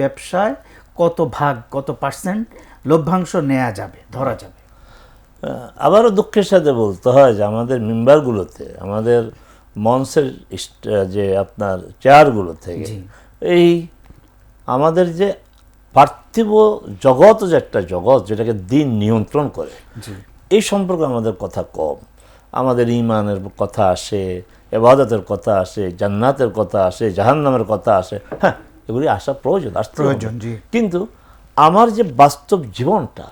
ব্যবসায় কত ভাগ কত পার্সেন্ট লভ্যাংশ নেওয়া যাবে ধরা যাবে? আবারও দুঃখের সাথে বলতে হয় যে আমাদের মেম্বারগুলোতে আমাদের মঞ্চের যে আপনার চেয়ারগুলো থেকে এই আমাদের যে পার্থিব জগৎ যে একটা জগৎ যেটাকে দিন নিয়ন্ত্রণ করে এই সম্পর্কে আমাদের কথা কম। আমাদের ইমানের কথা আসে এবাদতের কথা আসে জান্নাতের কথা আসে জাহান্নামের কথা আসে। হ্যাঁ এগুলি আসা প্রয়োজন আসতে প্রয়োজন, কিন্তু আমার যে বাস্তব জীবনটা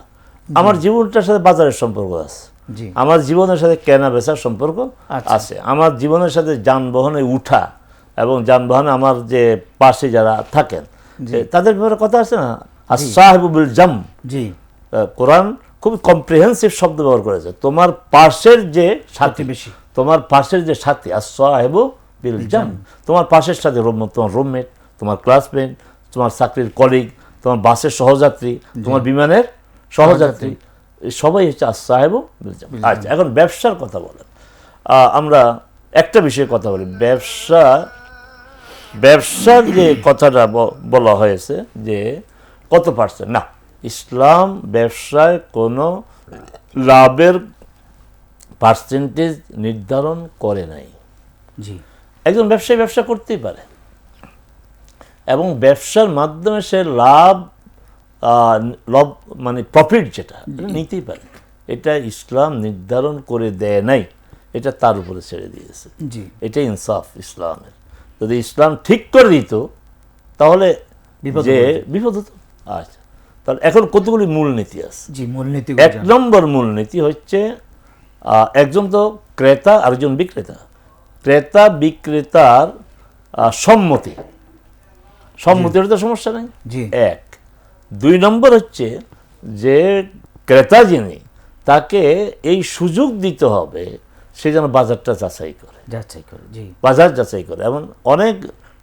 আমার জীবনটার সাথে বাজারের সম্পর্ক আছে। জি। আমার জীবনের সাথে কেনা বেচার সম্পর্ক আচ্ছা। আছে। আমার জীবনের সাথে যানবাহনে উঠা এবং যানবাহনে আমার যে পাশে যারা থাকেন তাদের ব্যাপারে কথা আছে না? আর সাহেবুল জাম। জি। কোরআন খুব কম্প্রিহেন্সিভ শব্দ ব্যবহার করেছে। তোমার পাশের যে সাথী বেশি তোমার পাশের যে সাথী আর সাহেব বিল জাম। তোমার পাশের সাথে রুম- তোমার রুমমেট তোমার ক্লাসমেট তোমার চাকরির কলিগ তোমার বাসের সহযাত্রী তোমার বিমানের সহযাত্রী। সবাই হচ্ছে আর সাহেব আচ্ছা এখন ব্যবসার কথা বলেন। আমরা একটা বিষয়ে কথা বলি। ব্যবসা ব্যবসার যে কথাটা বলা হয়েছে যে কত পার্সেন্ট না ইসলাম ব্যবসায় কোনো লাভের পার্সেন্টেজ নির্ধারণ করে নাই। জি। একজন ব্যবসায়ী ব্যবসা করতেই পারে। এবং ব্যবসার মাধ্যমে সে লাভ লাভ মানে প্রফিট যেটা নিতেই পারে। এটা ইসলাম নির্ধারণ করে দেয় নাই এটা তার উপরে ছেড়ে দিয়েছে। জি। এটা ইনসাফ ইসলামের। যদি ইসলাম ঠিক করে দিত তাহলে যে বিপদ হতো। আচ্ছা তাহলে এখন কতগুলি মূলনীতি আছে? জি মূলনীতি এক নম্বর মূলনীতি হচ্ছে একজন তো ক্রেতা আরেকজন বিক্রেতা। ক্রেতা বিক্রেতার সম্মতি। সম্মতির তো সমস্যা নেই। এক। দুই নম্বর হচ্ছে যে ক্রেতা যিনি তাকে এই সুযোগ দিতে হবে সে যেন বাজারটা যাচাই করে। যাচাই করে জি। বাজার যাচাই করে। এমন অনেক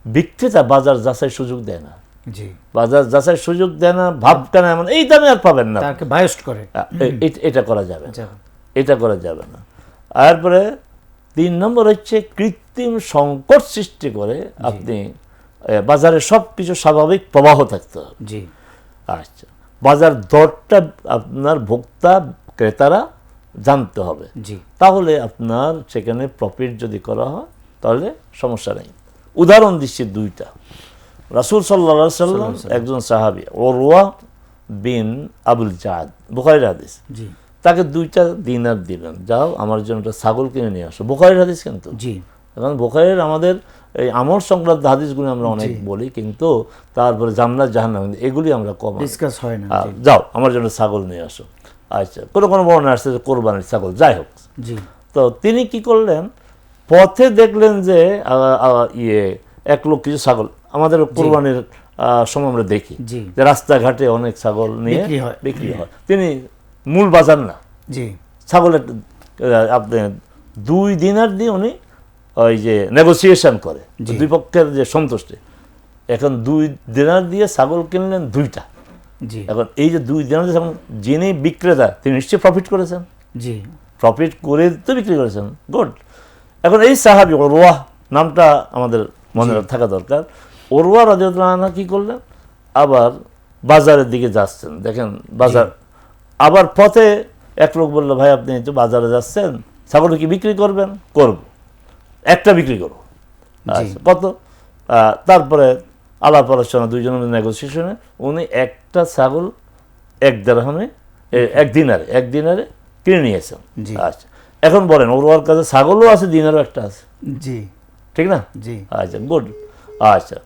বিক্রেতা বাজার যাচাই সুযোগ দেয় না। জি। বাজার যাচাই সুযোগ দেয় না ভাবটা না এমন এই দামে আর পাবেন না। তাকে বায়োস্ট করে। এটা করা যাবে না। এটা করা যাবে না। তারপরে তিন নম্বর হচ্ছে কৃত্রিম সংকট সৃষ্টি করে আপনি বাজারে সব কিছু স্বাভাবিক প্রবাহ থাকতে হবে। জি। আচ্ছা। বাজার দরটা আপনার ভোক্তা ক্রেতারা জানতে হবে। জি। তাহলে আপনার সেখানে প্রফিট যদি করা হয় তাহলে সমস্যা নেই। উদাহরণ দিচ্ছি দুইটা। রাসুল সাল্লা সাল্লাম একজন সাহাবি ওরওয়া বিন আবুল জাহাদ বুখারির হাদিস। জি। তাকে দুইটা দিনার দিলেন যাও আমার জন্য একটা ছাগল কিনে নিয়ে আসো। বুখারির হাদিস কিন্তু? জি। এখন বুখারির আমাদের এই আমর সংক্রান্ত হাদিসগুলি আমরা অনেক বলি কিন্তু তারপরে জান্নাত জাহান্নাম এগুলি আমরা কম ডিসকাস হয় না যাও আমার জন্য ছাগল নিয়ে আসো। আচ্ছা কোনো কোনো বর্ণনা আসছে যে কোরবানির ছাগল যাই হোক। জি। তো তিনি কি করলেন? পথে দেখলেন যে ইয়ে এক লোক কিছু ছাগল আমাদের কোরবানির সময় আমরা দেখি। যে রাস্তাঘাটে অনেক ছাগল নিয়ে বিক্রি হয়। তিনি মূল বাজার না। জি। ছাগলের আপনি দুই দিনার দিয়ে উনি ওই যে নেগোসিয়েশন করে। দুই পক্ষের যে সন্তুষ্টি। এখন দুই দিনার দিয়ে ছাগল কিনলেন দুইটা। জি। এখন এই যে দুই দিনার দিয়ে যিনি বিক্রেতা তিনি নিশ্চয়ই প্রফিট করেছেন। জি। প্রফিট করে তো বিক্রি করেছেন। গুড এখন এই সাহাবি ওরওয়াহ নামটা আমাদের মনে থাকা দরকার। ওরওয়া রাজিউদ্দানা কি করলেন? আবার বাজারের দিকে যাচ্ছেন। দেখেন বাজার আবার পথে এক লোক বলল ভাই আপনি তো বাজারে যাচ্ছেন। ছাগল কি বিক্রি করবেন? করব। একটা বিক্রি করব আচ্ছা, কত? তারপরে আলাপ আলোচনা দুইজনের নেগোসিয়েশনে উনি একটা ছাগল এক দেড়হামে এক দিনারে এক দিনারে কিনে নিয়েছেন আচ্ছা এখন বলেন ওর ওর কাছে ছাগলও আছে দিনারও একটা আছে। জি। ঠিক না? জি। আচ্ছা গুড। আচ্ছা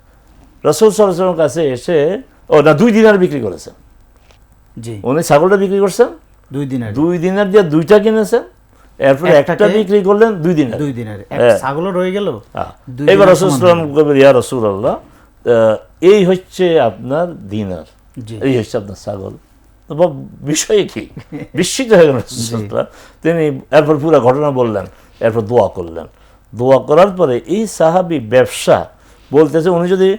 রসুল সরসমের কাছে এসে ও না দুই দিনার বিক্রি করেছেন। জি। উনি ছাগলটা বিক্রি করছেন? দুই দিনের। দুই দিনার দিয়ে দুইটা কিনেছেন? এরপরে একটা বিক্রি করলেন দুই দিনার। দুই দিনের। হ্যাঁ। ছাগলও রয়ে গেল। এবার দিনার রসুল সমান সাল্লাম কবের ইয়া রসুল আল্লাহ এই হচ্ছে আপনার দিনার। এই হচ্ছে আপনার ছাগল। বিষয় কি? বিস্মিত হয়ে। তিনি এরপর পুরো ঘটনা বললেন এরপর দোয়া করলেন। দোয়া করার পরে এই সাহাবি ব্যবসা বলতেছে উনি যদি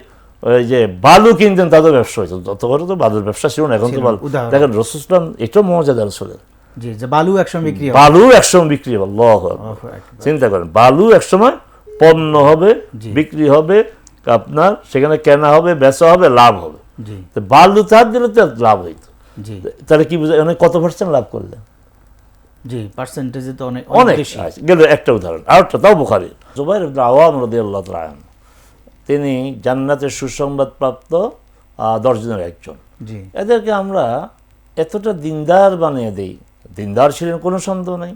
ওই যে বালু কিনতেন তাদের ব্যবসা হয়েছে তত করে তো বালুর ব্যবসা ছিল না এখন তো বালু। দেখেন রসুলাম এটাও মজাদার রসুলের জি যে বালু একসঙ্গে বিক্রি বালু একসময় বিক্রি হবে আল্লাহু। চিন্তা করেন বালু একসময় পণ্য হবে বিক্রি হবে আপনার সেখানে কেনা হবে বেচা হবে লাভ হবে। জি। তো বাল্য দিলে তো লাভ হইতো। তাহলে কি বুঝে অনেক কত পার্সেন্ট লাভ করলেন? জি পার্সেন্টেজে তো অনেক অনেক। গেল একটা উদাহরণ আরেকটা তাও বুখারি। জুবাইর আওয়াম। তিনি জান্নাতের সুসংবাদ প্রাপ্ত আহ, দশজনের একজন। জি। এদেরকে আমরা এতটা দিনদার বানিয়ে দেই দিনদার ছিলেন কোনো সন্দেহ নেই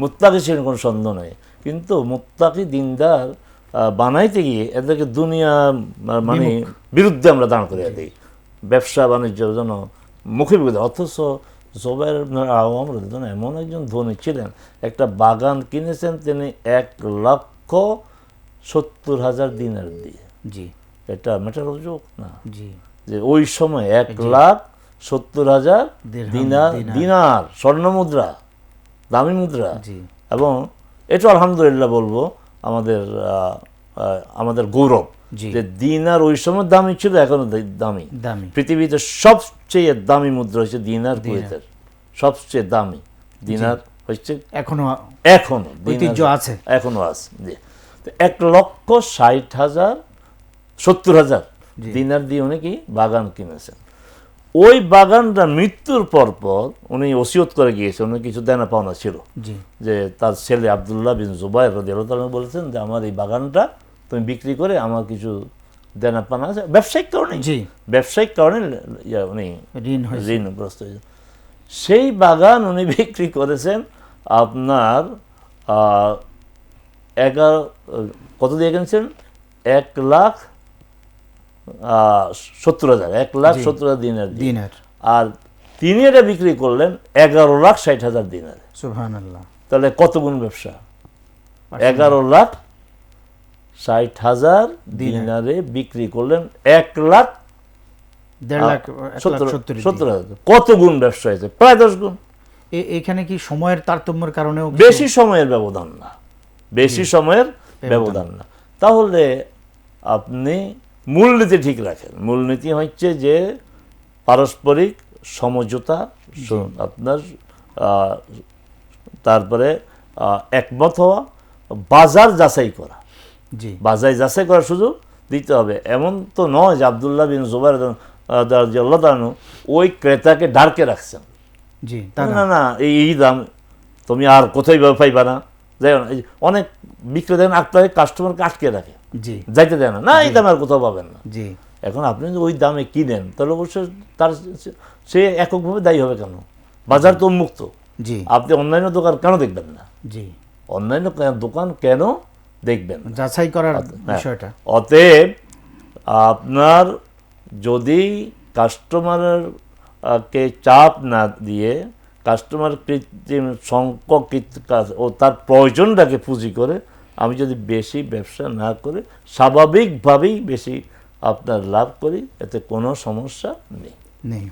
মুত্তাকি ছিলেন কোনো সন্দেহ নেই। কিন্তু মুত্তাকি দিনদার বানাইতে গিয়ে এদেরকে দুনিয়া মানে বিরুদ্ধে আমরা দাঁড় করে দিই। ব্যবসা বাণিজ্যের জন্য মুখে বিরুদ্ধে অথচ জোবাইর আওয়াম আনহু এমন একজন ধনী ছিলেন একটা বাগান কিনেছেন তিনি এক লক্ষ সত্তর হাজার দিনার দিয়ে। জি। এটা মেটার অভিযোগ না? জি। যে ওই সময় এক লাখ সত্তর হাজার দিনার দিনার। স্বর্ণ মুদ্রা দামি মুদ্রা। এবং এটা আলহামদুলিল্লাহ বলব আমাদের আমাদের গৌরব যে দিনার ওই সময় দামি ছিল এখনও দামি। দামি। পৃথিবীতে সবচেয়ে দামি মুদ্রা হচ্ছে দিনার কুয়েতের। সবচেয়ে দামি দিনার হচ্ছে এখনও এখনও ঐতিহ্য আছে। এখনও আছে জি। এক লক্ষ ষাট হাজার সত্তর হাজার দিনার দিয়ে অনেকেই বাগান কিনেছেন। ওই বাগানটা মৃত্যুর পর পর উনি ওসিয়ত করে গিয়েছেন উনি কিছু দেনা পাওনা ছিল। যে তার ছেলে আবদুল্লাহ বিন জুবাই রদিয়াল্লাহ বলেছেন যে আমার এই বাগানটা তুমি বিক্রি করে আমার কিছু দেনা পানা আছে। ব্যবসায়িক কারণে। ব্যবসায়িক কারণে উনি ঋণ ঋণগ্রস্ত হয়েছে। সেই বাগান উনি বিক্রি করেছেন আপনার এগারো কত দিয়ে কিনেছেন? এক লাখ সত্তর হাজার এক লাখ সত্তর হাজার দিনের। দিনার। আর তিনি এটা বিক্রি করলেন এগারো লাখ ষাট হাজার দিনারে। তাহলে কত গুণ ব্যবসা? এগারো লাখ ষাট হাজার দিনারে। বিক্রি করলেন এক লাখ সত্তর হাজার। কত গুণ ব্যবসা হয়েছে? প্রায় দশ গুণ। এখানে কি সময়ের তারতম্যের কারণেও বেশি সময়ের ব্যবধান না। বেশি সময়ের ব্যবধান না। তাহলে আপনি মূলনীতি ঠিক রাখেন। মূলনীতি হচ্ছে যে পারস্পরিক সমঝোতা আপনার তারপরে একমত হওয়া বাজার যাচাই করা। জি। বাজার যাচাই করার সুযোগ দিতে হবে। এমন তো নয় যে আবদুল্লাহ বিন জুবাইর আল্লাহ তাআলা ওই ক্রেতাকে ডার্কে রাখছেন। জি না না। এই এই দাম তুমি আর কোথায় পাইবা না? যাই না অনেক বিক্রেতা আটকে কাস্টমারকে আটকে রাখে। জি। যাইতে দেয় না। না এই দামে আর কোথাও পাবেন না। জি। এখন আপনি যদি ওই দামে কিনেন তাহলে অবশ্যই তার সে এককভাবে দায়ী হবে কেন? বাজার তো উন্মুক্ত। জি। আপনি অনলাইন দোকান কেন দেখবেন না? জি। অনলাইন দোকান কেন দেখবেন যাচাই করার হ্যাঁ। বিষয়টা। অতএব আপনার যদি কাস্টমারের কে চাপ না দিয়ে কাস্টমার কৃত্রিম সংখ্যক ও তার প্রয়োজনটাকে পুঁজি করে আমি যদি বেশি ব্যবসা না করে স্বাভাবিকভাবেই বেশি আপনার লাভ করি, এতে কোনো সমস্যা নেই। নেই।